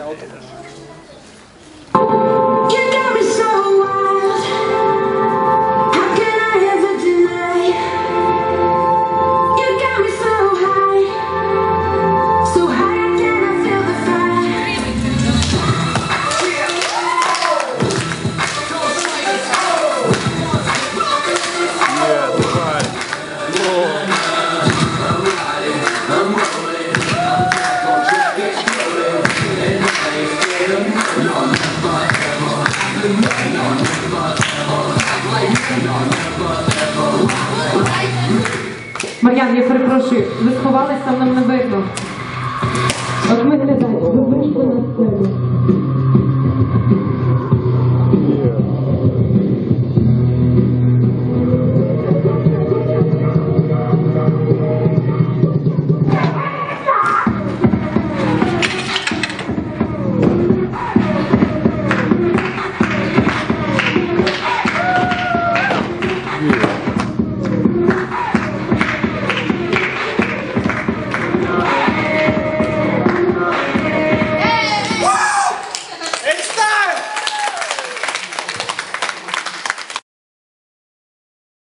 É. Мар'ян, я перепрошую, ви сховалися, нам не видно.